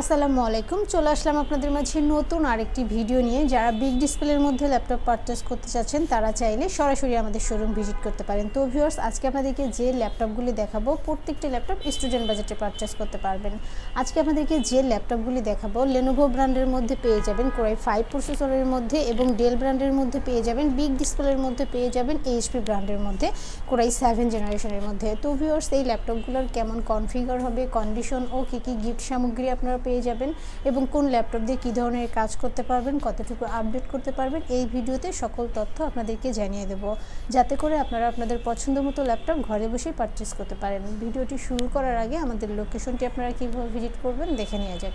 আসসালামু আলাইকুম। চলে আসলাম আপনাদের মাঝে নতুন আরেকটি ভিডিও নিয়ে। যারা বিগ ডিসপ্লের মধ্যে ল্যাপটপ পারচেস করতে চাচ্ছেন, তারা চাইলে সরাসরি আমাদের শোরুম ভিজিট করতে পারেন। তো ভিউয়ার্স আজকে আপনাদেরকে যে ল্যাপটপগুলি দেখাবো, প্রত্যেকটি ল্যাপটপ স্টুডেন্ট বাজেটে পারচেস করতে পারবেন। আজকে আপনাদেরকে যে ল্যাপটপগুলি দেখাবো লেনোভো ব্র্যান্ডের মধ্যে পেয়ে যাবেন কোরাই ফাইভ প্রসেসরের মধ্যে এবং ডেল ব্র্যান্ডের মধ্যে পেয়ে যাবেন বিগ ডিসপ্লের মধ্যে পেয়ে যাবেন এইচপি ব্র্যান্ডের মধ্যে কোরাই সেভেন জেনারেশনের মধ্যে। তো ভিউয়ার্স এই ল্যাপটপগুলোর কেমন কনফিগার হবে কন্ডিশন ও কী কী গিফট সামগ্রী আপনারা পেয়ে যাবেন এবং কোন ল্যাপটপ দিয়ে কী ধরনের কাজ করতে পারবেন, কতটুকু আপডেট করতে পারবেন, এই ভিডিওতে সকল তথ্য আপনাদেরকে জানিয়ে দেব। যাতে করে আপনারা আপনাদের পছন্দ মতো ল্যাপটপ ঘরে বসেই পারচেস করতে পারেন। ভিডিওটি শুরু করার আগে আমাদের লোকেশনটি আপনারা কীভাবে ভিজিট করবেন দেখে নেওয়া যাক।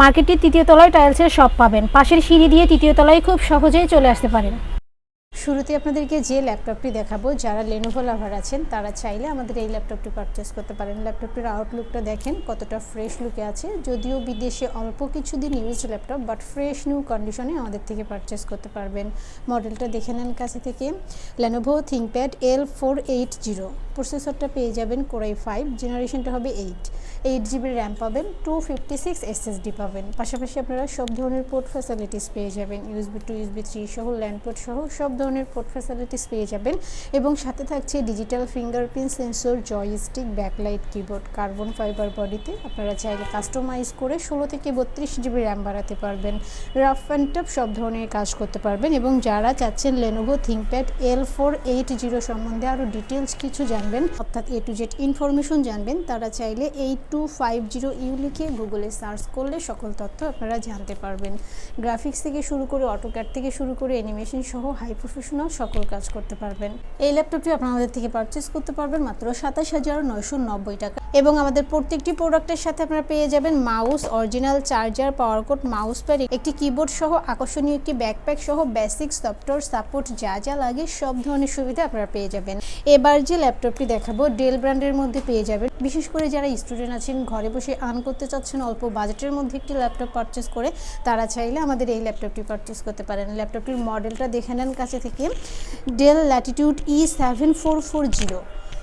মার্কেটটির তৃতীয় তলায় টাইলসের শপ পাবেন। পাশের সিঁড়ি দিয়ে তৃতীয় তলায় খুব সহজেই চলে আসতে পারেন। শুরুতে আপনাদেরকে যে ল্যাপটপটি দেখাবো, যারা লেনোভো লাভার আছেন, তারা চাইলে আমাদের এই ল্যাপটপটি পারচেস করতে পারেন। ল্যাপটপটির আউটলুকটা দেখেন, কতটা ফ্রেশ লুকে আছে। যদিও বিদেশে অল্প কিছুদিন used laptop but fresh new কন্ডিশনে আমাদের থেকে পারচেস করতে পারবেন। মডেলটা দেখে নেন কাছে থেকে। Lenovo ThinkPad L four eight zero প্রসেসরটা পেয়ে যাবেন কোরাই ফাইভ জেনারেশনটা হবে এইট এইট জিবি র্যাম পাবেন টু ফিফটি সিক্স এসএসডি পাবেন। পাশাপাশি আপনারা সব ধরনের পোর্ট ফ্যাসিলিটিস পেয়ে যাবেন। ইউএসবি টু ইউএসবি থ্রি সহ ল্যান্ড পোর্ট সহ সব ধরনের পোর্ট ফ্যাসিলিটিস পেয়ে যাবেন। এবং সাথে থাকছে digital fingerprint sensor joystick backlight keyboard carbon fibre বডিতে আপনারা চাইলে কাস্টমাইজ করে ষোলো থেকে বত্রিশ জিবি র্যাম বাড়াতে পারবেন। রাফ অ্যান্ড টাফ সব ধরনের কাজ করতে পারবেন। এবং যারা চাচ্ছেন Lenovo ThinkPad L four eight zero সম্বন্ধে আরও ডিটেলস কিছু জানবেন, অর্থাৎ এ টু জেড ইনফরমেশন জানবেন, তারা চাইলে eight two five zero U লিখে গুগলে সার্চ করলে সকল তথ্য আপনারা জানতে পারবেন। গ্রাফিক্স থেকে শুরু করে অটোক্যাট থেকে শুরু করে অ্যানিমেশন সহ হাই প্রফেশনাল সকল কাজ করতে পারবেন। এই ল্যাপটপটি আপনারা আমাদের থেকে পারচেস করতে পারবেন মাত্র সাতাশ হাজার নয়শো নব্বই টাকা। এবং আমাদের প্রত্যেকটি প্রোডাক্টের সাথে আপনারা পেয়ে যাবেন mouse original charger power cord mouse pad একটি কিবোর্ড সহ আকর্ষণীয় একটি ব্যাকপ্যাক সহ বেসিক সফটওয়্যার সাপোর্ট যা যা লাগে সব ধরনের সুবিধা আপনারা পেয়ে যাবেন। এবার যে ল্যাপটপটি দেখাবো ডেল ব্র্যান্ডের মধ্যে পেয়ে যাবেন। বিশেষ করে যারা স্টুডেন্ট আছেন, ঘরে বসে আর্ন করতে চাচ্ছেন, অল্প বাজেটের মধ্যে একটি ল্যাপটপ পারচেস করে, তারা চাইলে আমাদের এই ল্যাপটপটি পারচেস করতে পারেন। ল্যাপটপটির মডেলটা দেখে নেন কাছে থেকে। Dell Latitude E seven four four zero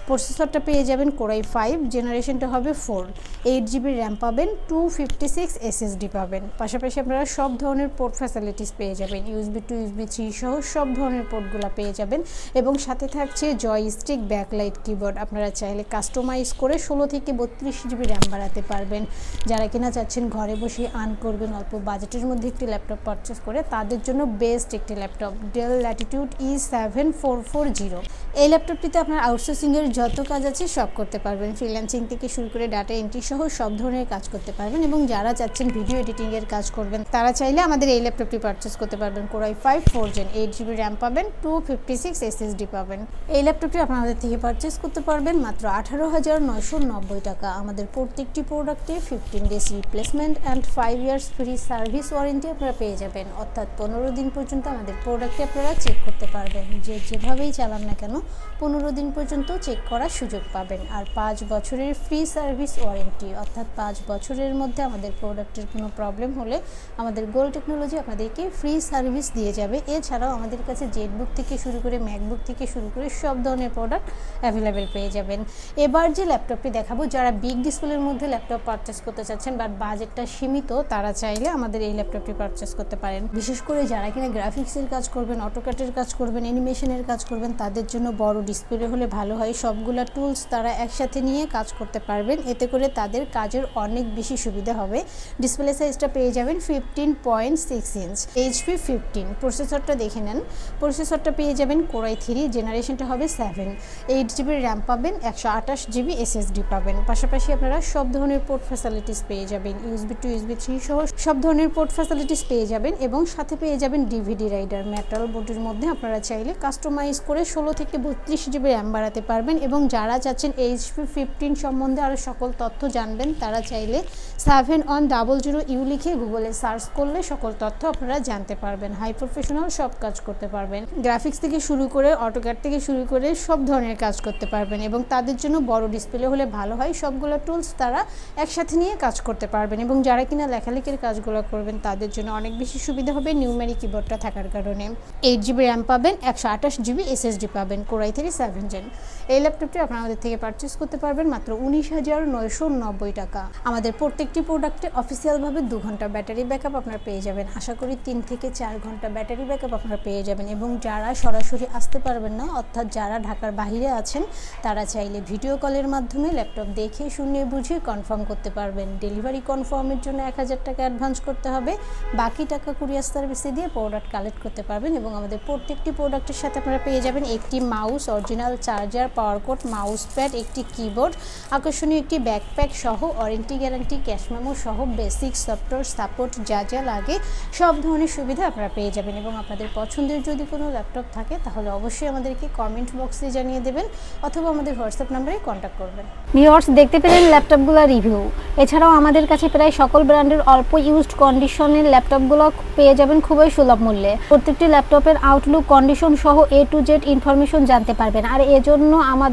প্রসেসরটা পেয়ে যাবেন কোরাই ফাইভ জেনারেশনটা হবে ফোর এইট জিবি র্যাম পাবেন টু ফিফটি সিক্স এসএসডি পাবেন। পাশাপাশি আপনারা সব ধরনের পোর্ট ফ্যাসিলিটিস পেয়ে যাবেন। ইউএসবি টু ইউএসবি থ্রি সহ সব ধরনের পোর্টগুলো পেয়ে যাবেন। এবং সাথে থাকছে জয়স্টিক ব্যাকলাইট কিবোর্ড আপনারা চাইলে কাস্টমাইজ করে ষোলো থেকে বত্রিশ জিবি র্যাম বাড়াতে পারবেন। যারা কিনা চাচ্ছেন ঘরে বসে আর্ন করবেন, অল্প বাজেটের মধ্যে একটি ল্যাপটপ পারচেস করে, তাদের জন্য বেস্ট একটি laptop Dell Latitude E seven four four zero এই ল্যাপটপটিতে আপনার আউটসোর্সিংয়ের যত কাজ আছে সব করতে পারবেন। ফ্রিল্যান্সিং থেকে শুরু করে ডাটা এন্ট্রি সহ সব ধরনের কাজ করতে পারবেন এবং যারা চাচ্ছেন ভিডিও এডিটিংয়ের কাজ করবেন, তারা চাইলে আমাদের এই ল্যাপটপটি পারচেস করতে পারবেন। Core i five four gen eight GB RAM পাবেন টু ফিফটি সিক্স এসএসডি পাবেন। এই ল্যাপটপটি আপনাদের থেকে পারচেস করতে পারবেন মাত্র আঠারো হাজার নয়শো নব্বই টাকা। আমাদের প্রত্যেকটি প্রোডাক্টে fifteen days replacement and five years free service warranty আপনারা পেয়ে যাবেন। অর্থাৎ পনেরো দিন পর্যন্ত আমাদের প্রোডাক্টে আপনারা চেক করতে পারবেন। যে যেভাবেই চালান না কেন, পনেরো দিন পর্যন্ত চেক করার সুযোগ পাবেন। আর পাঁচ বছরের ফ্রি সার্ভিস ওয়ারেন্টি, অর্থাৎ পাঁচ বছরের মধ্যে আমাদের প্রোডাক্টের কোনো প্রবলেম হলে আমাদের গোল টেকনোলজি আপনাদেরকে ফ্রি সার্ভিস দিয়ে যাবে। এছাড়াও আমাদের কাছে জেটবুক থেকে শুরু করে ম্যাকবুক থেকে শুরু করে সব ধরনের প্রোডাক্ট অ্যাভেলেবেল পেয়ে যাবেন। এবার যে ল্যাপটপটি দেখাবো, যারা বিগ ডিসপ্লের মধ্যে ল্যাপটপ পারচেস করতে চাচ্ছেন বাট বাজেটটা সীমিত, তারা চাইলে আমাদের এই ল্যাপটপটি পারচেস করতে পারেন। বিশেষ করে যারা কিনা গ্রাফিক্সের কাজ করবেন অটোক্যাটের কাজ করবেন, অ্যানিমেশনের কাজ করবেন, তাদের জন্য বড় ডিসপ্লে হলে ভালো হয়। সবগুলা টুলস তারা একসাথে নিয়ে কাজ করতে পারবেন। এতে করে তাদের কাজের অনেক বেশি সুবিধা হবে। ডিসপ্লে সাইজটা পেয়ে যাবেন fifteen point six inch HP fifteen প্রসেসরটা দেখে নেন। প্রসেসরটা পেয়ে যাবেন কোরাই থ্রি জেনারেশনটা হবে সেভেন এইট জিবির র্যাম পাবেন, একশো আঠাশ জিবি এসএসডি পাবেন। পাশাপাশি আপনারা সব ধরনের পোর্ট ফ্যাসিলিটিস পেয়ে যাবেন। ইউএসবি টু ইউএসবি থ্রি সহ সব ধরনের পোর্ট ফ্যাসিলিটিস পেয়ে যাবেন এবং সাথে পেয়ে যাবেন ডিভিডি রাইডার মেটাল বোর্ডের মধ্যে আপনারা চাইলে কাস্টমাইজ করে ষোলো থেকে বত্রিশ জিবি র্যাম বাড়াতে পারবেন এবং যারা চাচ্ছেন এইচপি ফিফটিন সম্বন্ধে আরও সকল তথ্য জানবেন, তারা চাইলে seven one double zero U লিখে গুগলে সার্চ করলে সকল তথ্য আপনারা জানতে পারবেন। হাই প্রফেশনাল সব কাজ করতে পারবেন। গ্রাফিক্স থেকে শুরু করে অটোক্যাট থেকে শুরু করে সব ধরনের কাজ করতে পারবেন এবং তাদের জন্য বড় ডিসপ্লে হলে ভালো হয়। সবগুলো টুলস তারা একসাথে নিয়ে কাজ করতে পারবেন এবং যারা কিনা লেখালেখির কাজগুলো করবেন, তাদের জন্য অনেক বেশি সুবিধা হবে নিউমেরি কিবোর্ডটা থাকার কারণে। এইট জিবি র্যাম পাবেন, একশো আঠাশ জিবি এসএসডি পাবেন কোরাই থেকে সেভেন জেন এই ল্যাপটপটি আপনারা আমাদের থেকে পারচেস করতে পারবেন মাত্র উনিশ হাজার নয়শো নব্বই টাকা। আমাদের প্রত্যেকটি প্রোডাক্টে অফিসিয়ালভাবে দু ঘণ্টা ব্যাটারি ব্যাকআপ আপনারা পেয়ে যাবেন। আশা করি তিন থেকে চার ঘণ্টা ব্যাটারি ব্যাকআপ আপনারা পেয়ে যাবেন এবং যারা সরাসরি আসতে পারবেন না, অর্থাৎ যারা ঢাকার বাইরে আছেন, তারা চাইলে ভিডিও কলের মাধ্যমে ল্যাপটপ দেখে, শুনে, বুঝে কনফার্ম করতে পারবেন। ডেলিভারি কনফার্মের জন্য এক হাজার টাকা অ্যাডভান্স করতে হবে। বাকি টাকা কুরিয়ার সার্ভিসে দিয়ে প্রোডাক্ট কালেক্ট করতে পারবেন এবং আমাদের প্রত্যেকটি প্রোডাক্টের সাথে আপনারা পেয়ে যাবেন একটি mouse original charger power cord mouse pad একটি কিবোর্ড, আকর্ষণীয় একটি ব্যাকপ্যাক সহ ওয়ারেন্টি গ্যারান্টি, ক্যাশ মেমো সহ বেসিক সফটওয়্যার, সাপোর্ট, যা যা লাগে, সব ধরনের সুবিধা আপনারা পেয়ে যাবেন। এবং আপনাদের পছন্দের যদি কোনো ল্যাপটপ থাকে, তাহলে অবশ্যই আমাদেরকে কমেন্ট বক্সে জানিয়ে দেবেন, অথবা আমাদের হোয়াটসঅ্যাপ নাম্বারে কন্ট্যাক্ট করবেন। ভিউয়ার্স দেখতে পেলেন ল্যাপটপগুলোর রিভিউ এছাড়াও আমাদের কাছে প্রায় সকল ব্র্যান্ডের অল্প ইউজড কন্ডিশনের ল্যাপটপগুলো পেয়ে যাবেন খুবই সুলভ মূল্যে। প্রত্যেকটি ল্যাপটপের আউটলুক কন্ডিশন সহ এ টু জেড ইনফরমেশন জানতে পারবেন। আর এজন্য আমাদের